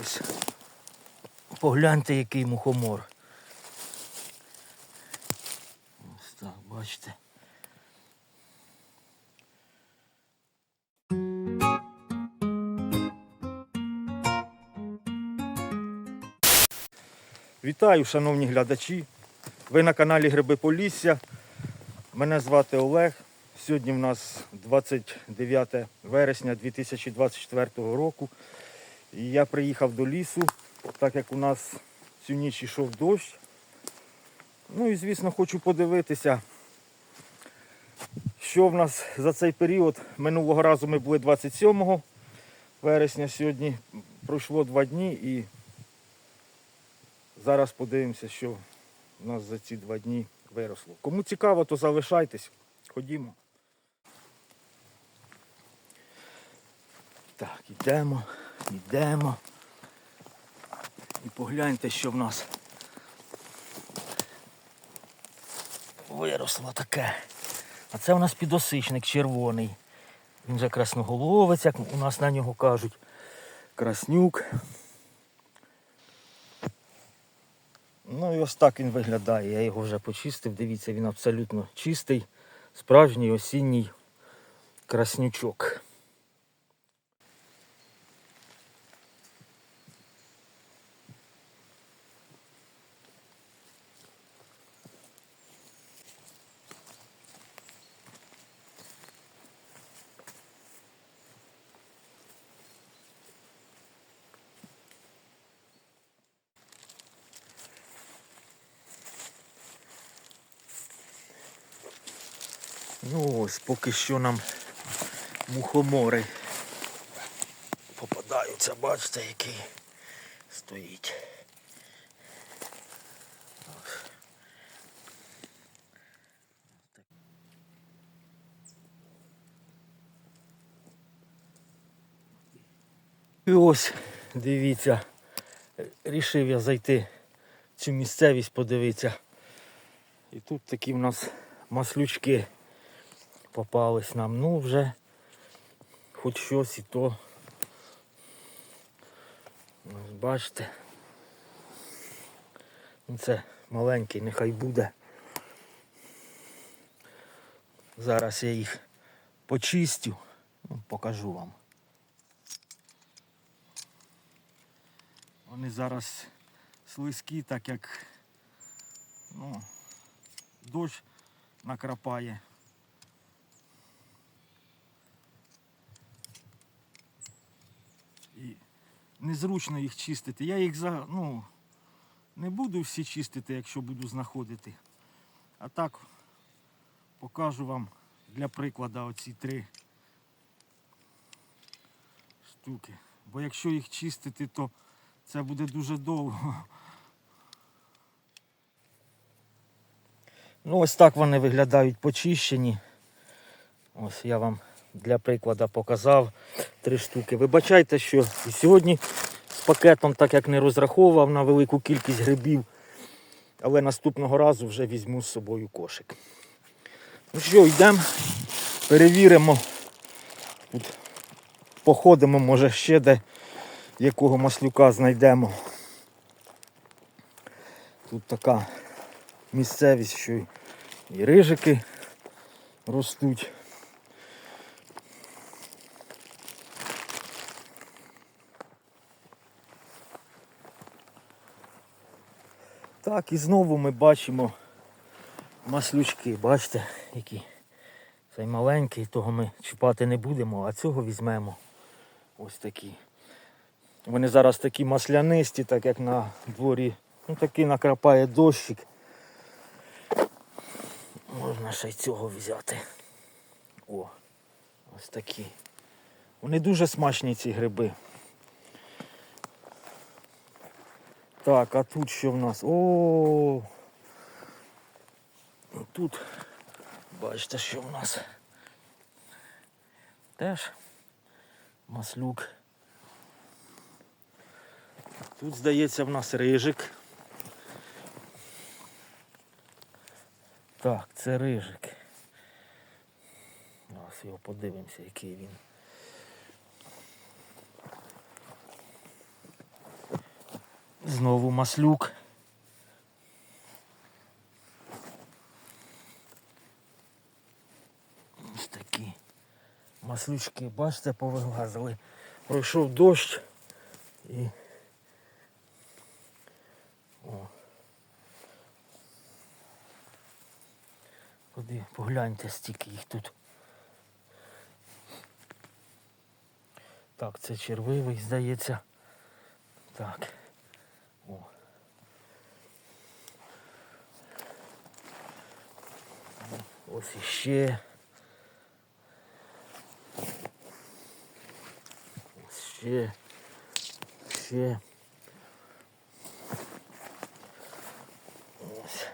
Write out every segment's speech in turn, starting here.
Ось. Погляньте, який мухомор. Ось так, бачите. Вітаю, шановні глядачі. Ви на каналі Гриби Полісся. Мене звати Олег. Сьогодні в нас 29 вересня 2024 року. І я приїхав до лісу, так як у нас цю ніч йшов дощ. Ну і звісно хочу подивитися, що в нас за цей період. Минулого разу ми були 27 вересня, сьогодні пройшло два дні і зараз подивимося, що у нас за ці два дні виросло. Кому цікаво, то залишайтесь. Ходімо. Так, йдемо, йдемо. І погляньте, що в нас виросло таке. А це у нас підосичник червоний. Він же красноголовець, як у нас на нього кажуть. Краснюк. Ну і ось так він виглядає. Я його вже почистив. Дивіться, він абсолютно чистий, справжній осінній краснючок. Ну ось поки що нам мухомори попадаються, бачите, який стоїть. І ось, дивіться, рішив я зайти в цю місцевість, подивитися. І тут такі в нас маслючки попались нам. Ну вже хоч щось і то. Ось бачите. Ну, Це маленький, нехай буде. Зараз я їх почистю, ну, покажу вам. Вони зараз слизькі, так як ну, дощ накрапає. І незручно їх чистити. Я їх за, ну, не буду всі чистити, якщо буду знаходити. А так покажу вам для прикладу оці три штуки. Бо якщо їх чистити, то це буде дуже довго. Ну ось так вони виглядають почищені. Ось я вам для прикладу показав три штуки. Вибачайте, що і сьогодні з пакетом, так як не розраховував на велику кількість грибів, але наступного разу вже візьму з собою кошик. Ну що, йдемо, перевіримо. Тут походимо, може ще де якого маслюка знайдемо. Тут така місцевість, що і рижики ростуть. Так, і знову ми бачимо маслючки, бачите, які. Цей маленький, того ми чіпати не будемо, а цього візьмемо. Ось такі. Вони зараз такі маслянисті, так як на дворі. Ну такий накрапає дощик. Можна ще й цього взяти. О, ось такі. Вони дуже смачні ці гриби. Так, а тут що в нас? О. Тут бачите, що в нас теж маслюк. Тут, здається, в нас рижик. Так, це рижик. Зараз його подивимося, який він. Знову маслюк. Ось такі маслючки, бачите, повилазили. Пройшов дощ і. О. Куди погляньте, стільки їх тут. Так, це червивий, здається. Так. О. Ось іще. Ось ще. Ще. Ось.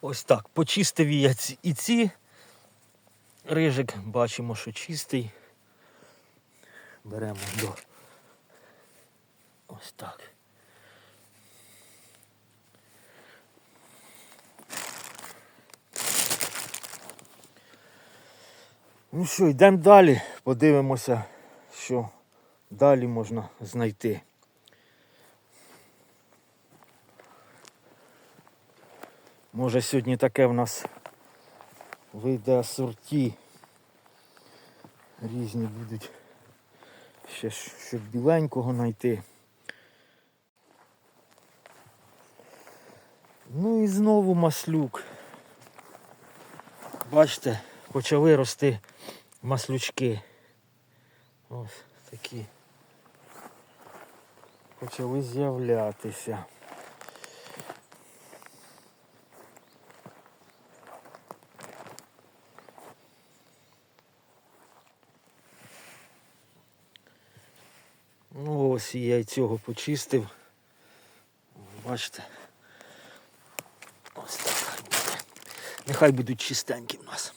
Ось так. Почистив я і ці. Рижик бачимо, що чистий. Беремо до. Ось так. Ну що, йдемо далі, подивимося, що далі можна знайти. Може сьогодні таке в нас вийде асорті. Різні будуть ще щоб біленького знайти. Ну і знову маслюк. Бачите, почали рости маслючки. Ось такі. Почали з'являтися. Ну ось я й цього почистив. Бачите. Ось так. Нехай будуть чистенькі в нас.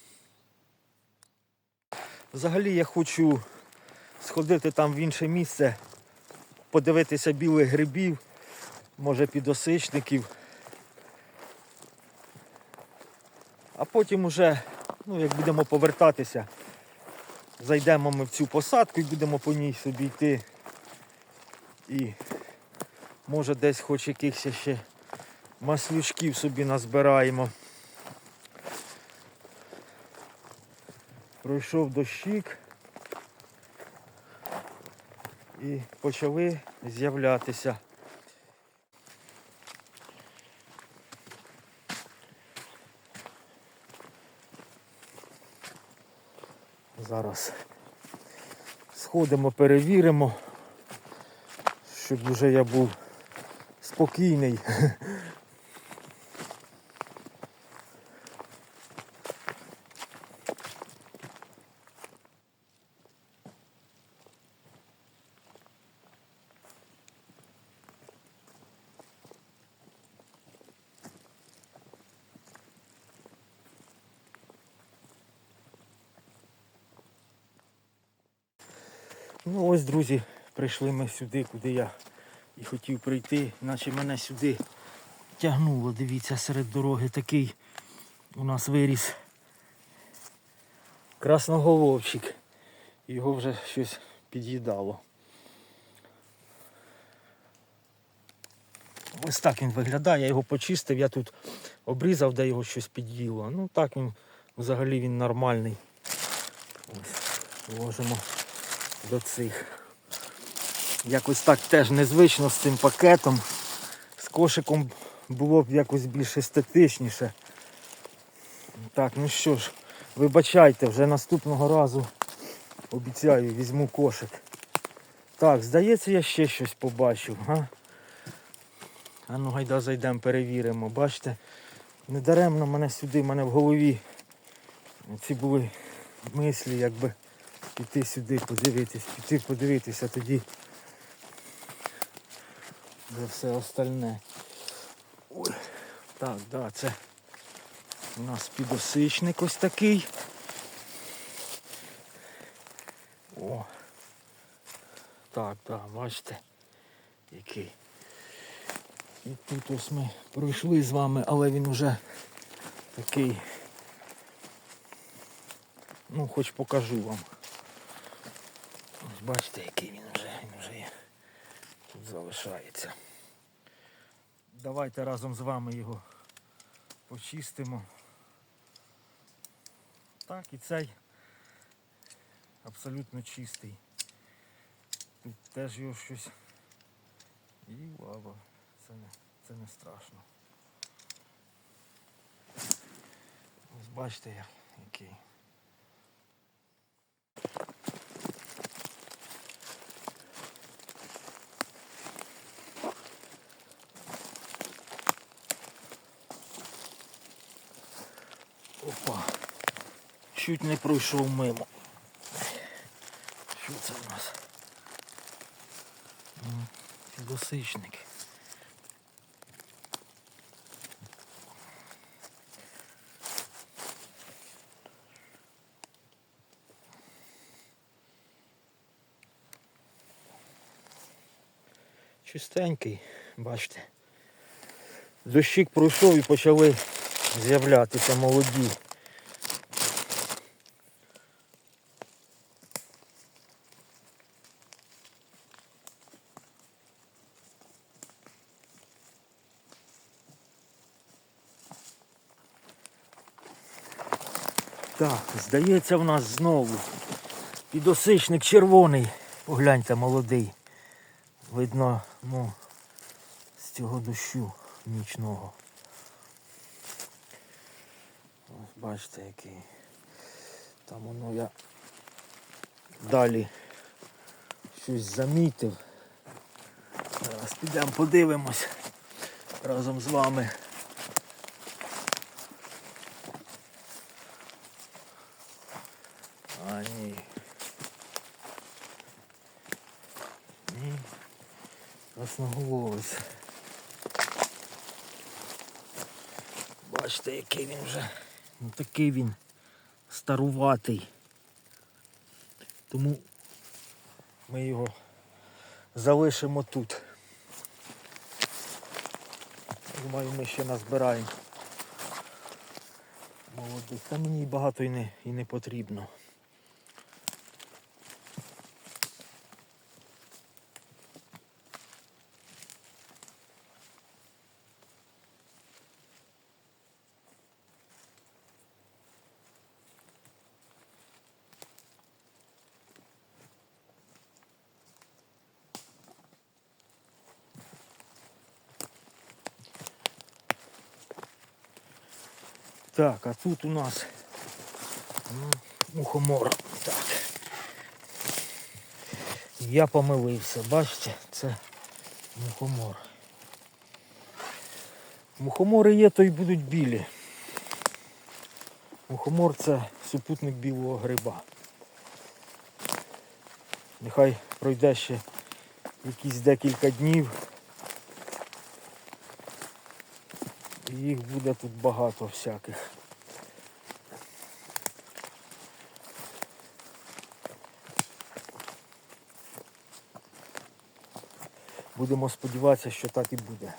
Взагалі я хочу сходити там в інше місце, подивитися білих грибів, може підосичників. А потім уже, ну як будемо повертатися, зайдемо ми в цю посадку і будемо по ній собі йти. І може десь хоч якихось ще маслючків собі назбираємо. Пройшов дощик і почали з'являтися. Зараз сходимо, перевіримо, щоб вже я був спокійний. Ну ось, друзі, прийшли ми сюди, куди я і хотів прийти, наче мене сюди тягнуло. Дивіться, серед дороги такий у нас виріс красноголовчик. Його вже щось під'їдало. Ось так він виглядає, я його почистив, я тут обрізав, де його щось під'їло. Ну так він взагалі він нормальний. Ось, ложимо до цих. Якось так теж незвично з цим пакетом. З кошиком було б якось більш естетичніше. Так, ну що ж, вибачайте, вже наступного разу обіцяю, візьму кошик. Так, здається, я ще щось побачив. А, а ну гайда зайдемо, перевіримо. Бачите, недаремно мене сюди, в мене в голові ці були мислі, якби піти сюди, подивитись, піти подивитися тоді за все остальне. Ой, так, да, це у нас підосичник ось такий. О. Так, так, бачите. який. І тут ось ми пройшли з вами, але він вже такий. Ну, хоч покажу вам. Ось бачите, який він тут залишається. Давайте разом з вами його почистимо. Так, і цей абсолютно чистий. Тут теж його щось. І лава. Це не, це не страшно. Ось бачите, як- який. Чуть не пройшов мимо. Що це в нас? М, Підосичник. Чистенький, бачите. Дощик пройшов і почали з'являтися молоді. Так, здається, в нас знову підосичник червоний. Погляньте, молодий. Видно, ну, з цього дощу нічного. Ось бачите, який. Там воно я далі щось замітив. Зараз підемо подивимось разом з вами. А ні. Ні. Красноголовець. Бачите, який він вже. Ну такий він старуватий. Тому ми його залишимо тут. Думаю, ми ще назбираємо молодих. Та мені багато і не, і не потрібно. Так, а тут у нас мухомор. Так. Я помилився, бачите, це мухомор. Мухомори є, то й будуть білі. Мухомор це супутник білого гриба. Нехай пройде ще якісь декілька днів. І їх буде тут багато всяких. Будемо сподіватися, що так і буде.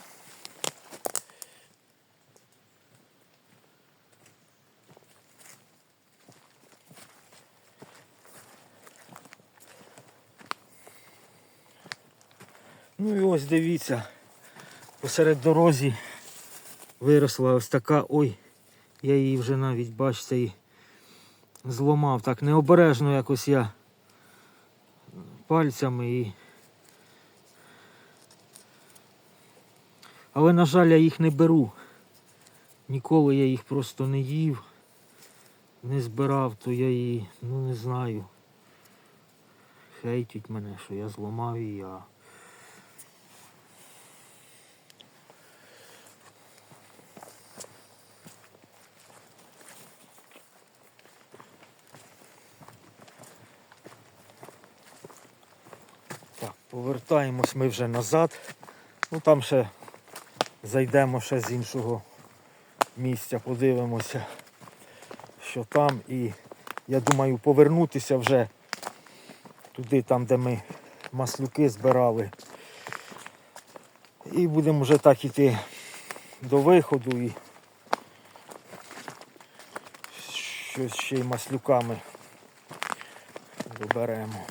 Ну і ось дивіться, посеред дорозі виросла ось така, ой, я її вже навіть, бачите, і зломав так необережно якось я пальцями і. Але, на жаль, я їх не беру. Ніколи я їх просто не їв, не збирав, то я її, ну не знаю. Хейтять мене, що я зламав її, повертаємось ми вже назад. Ну там ще зайдемо ще з іншого місця, подивимося, що там. І я думаю повернутися вже туди, там, де ми маслюки збирали. І будемо вже так іти до виходу і щось ще й маслюками доберемо.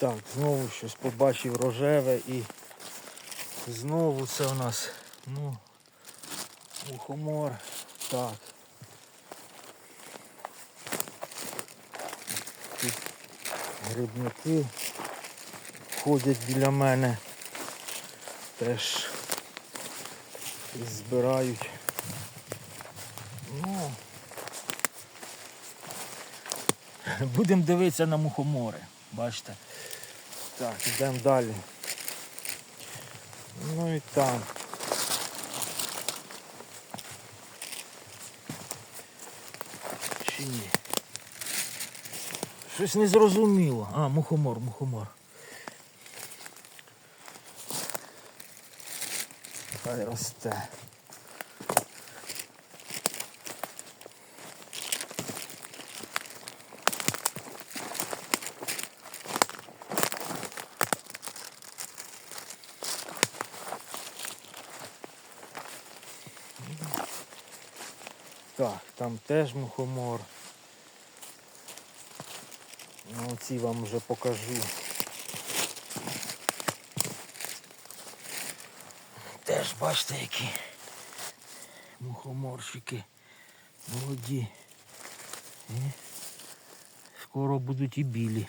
Так, знову щось побачив рожеве і знову це у нас, ну, мухомор. Так. Тут грибники ходять біля мене. Теж збирають. Ну, будемо дивитися на мухомори. Бачите? Так, йдемо далі. Ну і там. Чи ні? Щось не зрозуміло. А, мухомор, мухомор. Хай росте. Так, там теж мухомор. Ну, ці вам вже покажу. Теж бачите, які мухоморщики молоді. І скоро будуть і білі.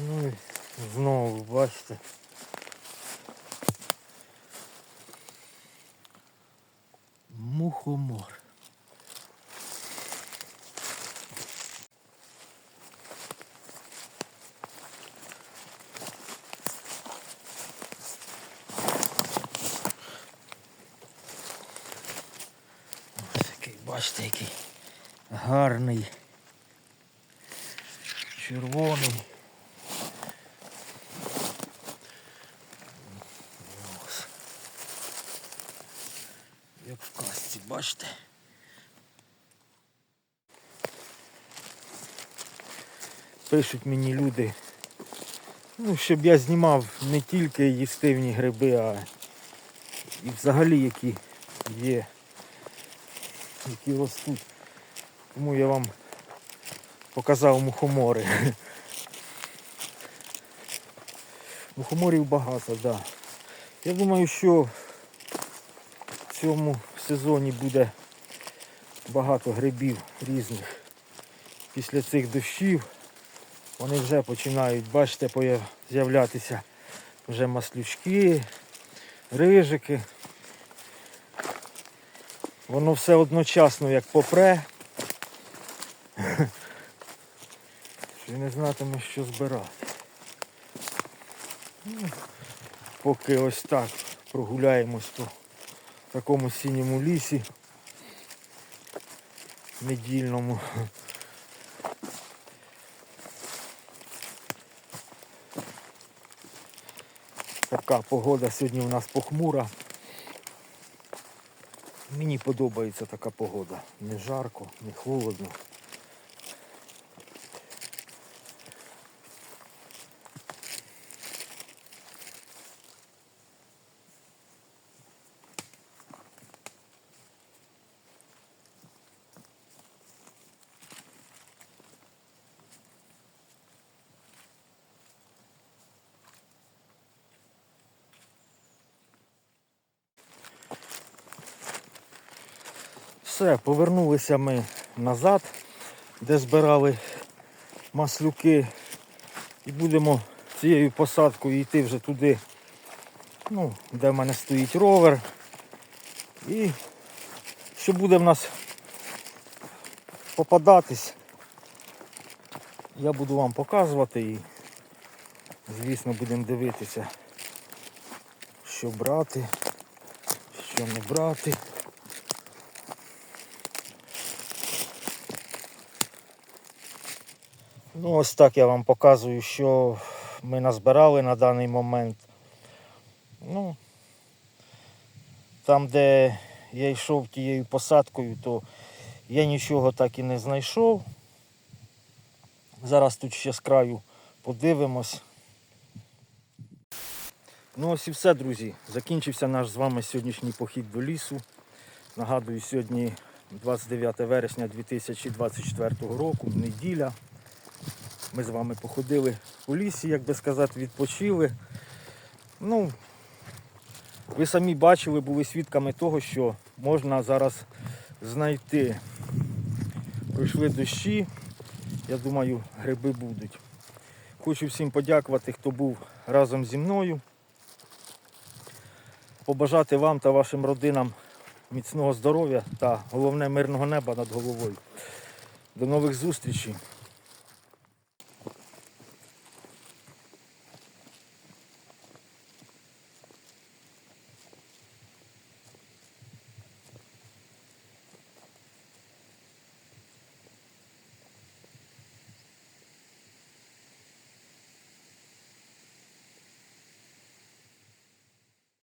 Ну і знову бачите. Мухомор. Ось який, бачите, який гарний, червоний. Ось. Як в касті, бачите? Пишуть мені люди, ну, щоб я знімав не тільки їстивні гриби, а і взагалі які є, які ростуть. Тому я вам показав мухомори. Мухоморів багато, так. Да. Я думаю, що цьому сезоні буде багато грибів різних. Після цих дощів вони вже починають, бачите, з'являтися вже маслючки, рижики. Воно все одночасно як попре. Що не знатиме, що збирати. Ну, Поки ось так прогуляємось по такому синьому лісі недільному. Така погода сьогодні у нас похмура. Мені подобається така погода. Не жарко, не холодно. Все, повернулися ми назад, де збирали маслюки. І будемо цією посадкою йти вже туди, ну, де в мене стоїть ровер. І що буде в нас попадатись, я буду вам показувати і, звісно, будемо дивитися, що брати, що не брати. Ну, ось так я вам показую, що ми назбирали на даний момент. Ну, там, де я йшов тією посадкою, то Я нічого так і не знайшов. Зараз тут ще з краю подивимось. Ну ось і все, друзі. Закінчився наш з вами сьогоднішній похід до лісу. Нагадую, сьогодні 29 вересня 2024 року, неділя. Ми з вами походили у лісі, як би сказати, відпочили. Ну, ви самі бачили, були свідками того, що можна зараз знайти. Пройшли дощі, я думаю, гриби будуть. Хочу всім подякувати, хто був разом зі мною. Побажати вам та вашим родинам міцного здоров'я та головне мирного неба над головою. До нових зустрічей.